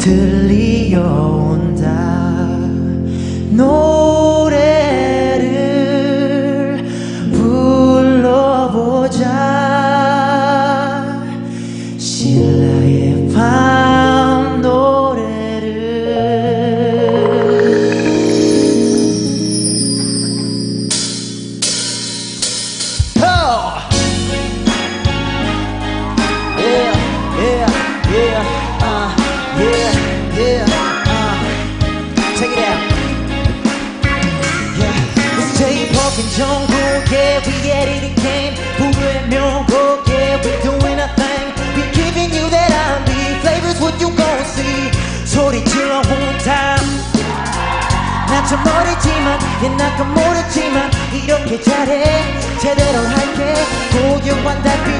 들려온다. 좀 어리지만 옛날 건 모르지만 이렇게 잘해. 제대로 할게. 고용만 달빛.